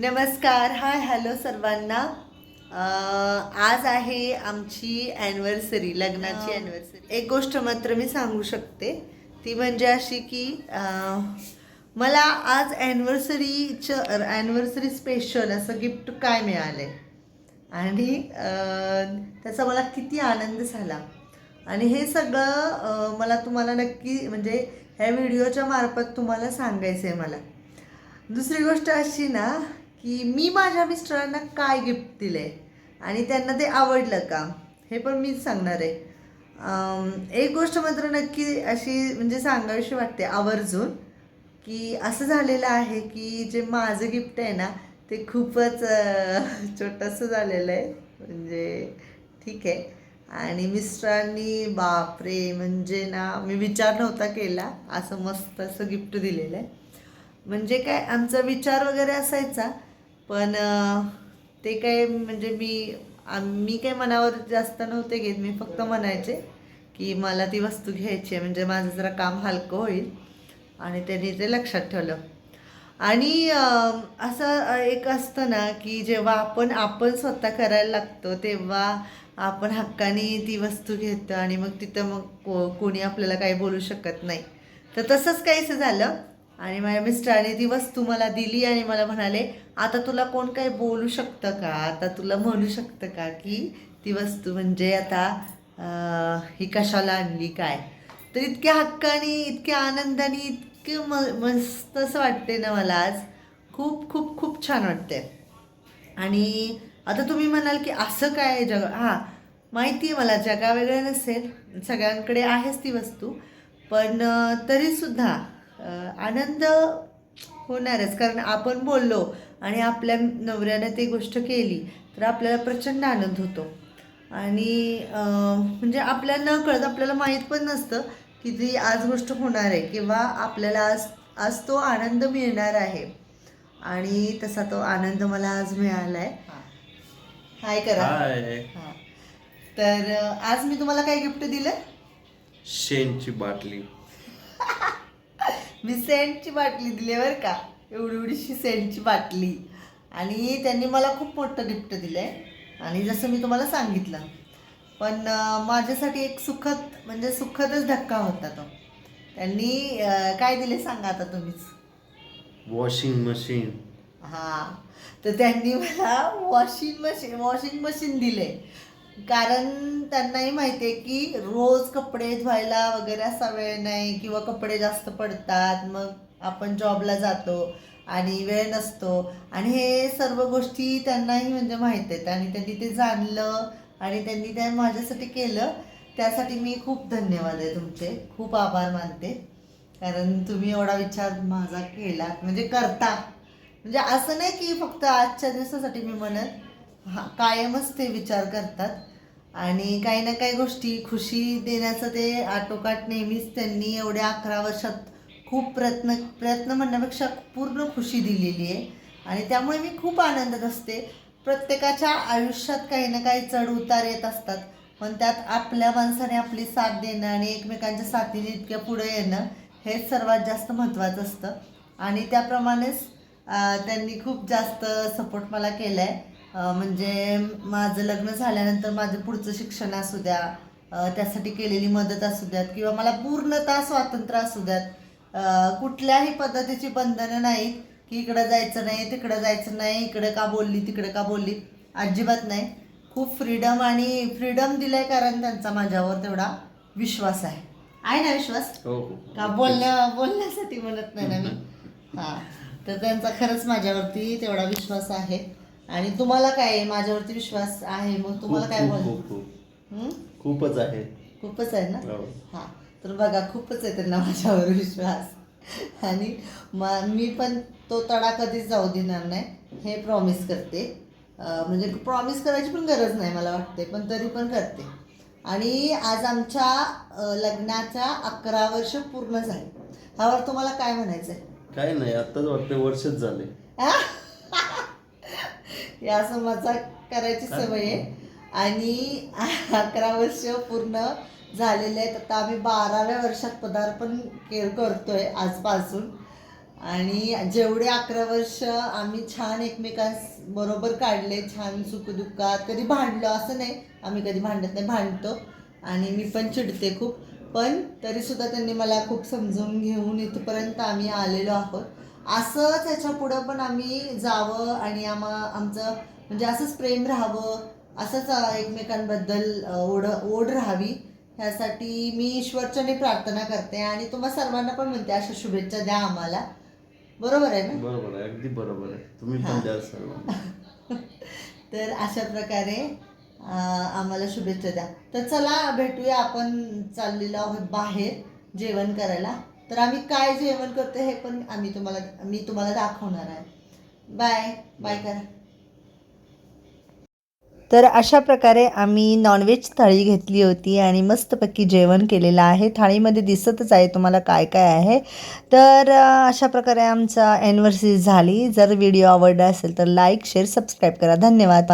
नमस्कार hi hello सर्वांना. आज आहे आमची ॲनिव्हर्सरी लग्नाची ॲनिव्हर्सरी एक गोष्ट मात्र मी सांगू शकते. ती म्हणजे अशी की मला आज ॲनिव्हर्सरीचं ॲनिव्हर्सरी स्पेशल असं गिफ्ट काय मिळालं? आहे आणि त्याचा मला किती आनंद झाला? आणि हे सगळं मला तुम्हाला नक्की म्हणजे ह्या व्हिडिओच्या मार्फत तुम्हाला सांगायचं आहे मला. दुसरी गोष्ट अशी ना की मी माझ्या मिस्टरांना काय गिफ्ट दिले आणि त्यांना ते आवडलं का? हे पण मीच सांगणार आहे. एक गोष्ट मात्र नक्की अशी म्हणजे सांगावीशी वाटते आवर्जून की असं झालेलं आहे की जे माझं गिफ्ट आहे ना ते खूपच छोटंसं झालेलं आहे. म्हणजे ठीक आहे. आणि मिस्टरांनी बापरे म्हणजे ना मी विचार नव्हता केला. असं मस्त असं गिफ्ट दिलेलं आहे. म्हणजे काय आमचा विचार वगैरे असायचा पण ते काय म्हणजे मी मी काय मनावर जास्त नव्हते घेत. मी फक्त म्हणायचे की मला ती वस्तू घ्यायची आहे. म्हणजे माझं जरा काम हलकं होईल. आणि त्यांनी ते लक्षात ठेवलं. आणि असं एक असतं ना की जेव्हा आपण आपण स्वतः करायला लागतो तेव्हा आपण हक्काने ती वस्तू घेतो आणि मग तिथं मग को कोणी आपल्याला काही बोलू शकत नाही. तर तसंच काहीसं झालं. आणि माझ्या मिस्टराने ती वस्तू मला दिली आणि मला म्हणाले आता तुला कोण काही बोलू शकतं का? आता तुला म्हणू शकतं का की ती वस्तू म्हणजे आता ही कशाला आणली काय? तर इतक्या हक्काने इतक्या आनंदाने इतके म मस्त असं वाटते ना मला आज. खूप खूप खूप छान वाटते आणि आता तुम्ही म्हणाल की असं काय जग? हां माहिती आहे मला जगा वेगळं नसेल. सगळ्यांकडे आहेच ती वस्तू. पण तरीसुद्धा आनंद होणारच. कारण आपण बोललो आणि आपल्या नवऱ्यानं ती गोष्ट केली तर आपल्याला प्रचंड आनंद होतो. आणि म्हणजे आपल्याला न कळत आपल्याला माहीत पण नसतं की ती आज गोष्ट होणार आहे किंवा आपल्याला आज आज तो आनंद मिळणार आहे. आणि तसा तो आनंद मला आज मिळाला आहे हाय करा. हाय. हां. तर आज मी तुम्हाला काय गिफ्ट दिलं? शेणची बाटली. मी सेंटची बाटली दिली बरं का. एवढी एवढीशी सेंटची बाटली. आणि त्यांनी मला खूप मोठं गिफ्ट दिलं आहे आणि जसं मी तुम्हाला सांगितलं. पण माझ्यासाठी एक सुखद म्हणजे सुखदच धक्का होता तो. त्यांनी काय दिले सांगा आता तुम्हीच. वॉशिंग मशीन हां. तर त्यांनी मला वॉशिंग मशीन वॉशिंग मशीन दिले. कारण त्यांनाही माहिती आहे की रोज कपडे धुवायला वगैरे असा वेळ नाही किंवा कपडे जास्त पडतात मग आपण जॉबला जातो आणि वेळ नसतो. आणि हे सर्व गोष्टी त्यांनाही म्हणजे माहीत आहेत आणि त्यांनी ते जाणलं आणि त्यांनी ते माझ्यासाठी केलं. त्यासाठी मी खूप धन्यवाद आहे तुमचे. खूप आभार मानते. कारण तुम्ही एवढा विचार माझा केला म्हणजे करता. म्हणजे असं नाही की फक्त आजच्या दिवसासाठी मी म्हणत हा कायमच ते विचार करतात. आणि काही ना काही गोष्टी खुशी देण्याचं ते आटोकाट नेहमीच त्यांनी एवढ्या अकरा वर्षात खूप प्रयत्न प्रयत्न म्हणण्यापेक्षा पूर्ण खुशी दिलेली आहे. आणि त्यामुळे मी खूप आनंदात असते. प्रत्येकाच्या आयुष्यात काही ना काही चढ उतार येत असतात. पण त्यात आपल्या माणसाने आपली साथ देणं आणि एकमेकांच्या साथीने इतक्या पुढे येणं हेच सर्वात जास्त महत्त्वाचं असतं. आणि त्याप्रमाणेच त्यांनी खूप जास्त सपोर्ट मला केला आहे म्हणजे माझं लग्न झाल्यानंतर माझं पुढचं शिक्षण असू द्या त्यासाठी केलेली मदत असू द्यात किंवा मला पूर्णतः स्वातंत्र्य असू द्यात. कुठल्याही पद्धतीची बंधनं नाहीत की इकडं जायचं नाही तिकडं जायचं नाही इकडं का बोलली तिकडं का बोलली. अजिबात नाही. खूप फ्रीडम आणि फ्रीडम दिलंय कारण त्यांचा माझ्यावर तेवढा विश्वास आहे. आहे ना विश्वास? हो हो. का बोलण्या बोलण्यासाठी म्हणत नाही ना मी? हां. तर त्यांचा खरंच माझ्यावरती तेवढा विश्वास आहे. आणि तुम्हाला काय आहे? माझ्यावरती विश्वास आहे मग तुम्हाला खूप काय खूप बोल खूप खूप. हं? खूपच आहे. खूपच आहे ना? हो. हां. तर बघा खूपच आहे त्यांना माझ्यावर विश्वास. आणि म मी पण तो तडा कधीच जाऊ देणार नाही. हे प्रॉमिस करते. अं, म्हणजे प्रॉमिस करायची पण गरज नाही मला वाटते पण तरी पण करते. आणि आज आमच्या अं, लग्नाच्या अकरा वर्ष पूर्ण झाले. ह्यावर तुम्हाला काय म्हणायचं आहे काय नाही आताच वाटते वर्षच झाले. या असं मजाक करायची सवय आहे. आणि अकरा वर्ष पूर्ण झालेले आहेत. आता आम्ही बाराव्या वर्षात पदार्पण के करतोय आजपासून. आणि जेवढे अकरा वर्ष आम्ही छान एकमेकांस बरोबर काढले छान सुखदुःखात कधी भांडलो असं नाही. आम्ही कधी भांडत नाही भांडतो. आणि मी पण चिडते खूप. पण तरीसुद्धा त्यांनी मला खूप समजून घेऊन इथपर्यंत आम्ही आलेलो आहोत. असंच याच्या पुढं पण आम्ही जावं आणि आम्हा आमचं म्हणजे असंच प्रेम राहावं असंच एकमेकांबद्दल ओढ ओढ राहावी. ह्यासाठी मी ईश्वरचरणी प्रार्थना करते आणि तुम्हा सर्वांना पण म्हणते अशा शुभेच्छा द्या आम्हाला. बरोबर आहे ना? बरोबर आहे अगदी बरोबर आहे. तुम्ही पण द्या सर्वांना. तर अशा प्रकारे आम्हाला शुभेच्छा द्या. तर चला भेटूया आपण चाललेलो आहोत बाहेर जेवण करायला. तर आम्ही काय जेवण करतो हे पण आम्ही तुम्हाला मी तुम्हाला दाखवणार आहे. बाय बाय करा. तर अशा प्रकारे आम्ही नॉनव्हेज थाळी घेतली होती आणि मस्तपैकी जेवण केलेलं आहे. थाळीमध्ये दिसतच आहे तुम्हाला काय काय आहे. तर अशा प्रकारे आमचा ॲनिव्हर्सरी झाली. जर व्हिडिओ आवडला असेल तर लाईक शेअर सबस्क्राईब करा. धन्यवाद.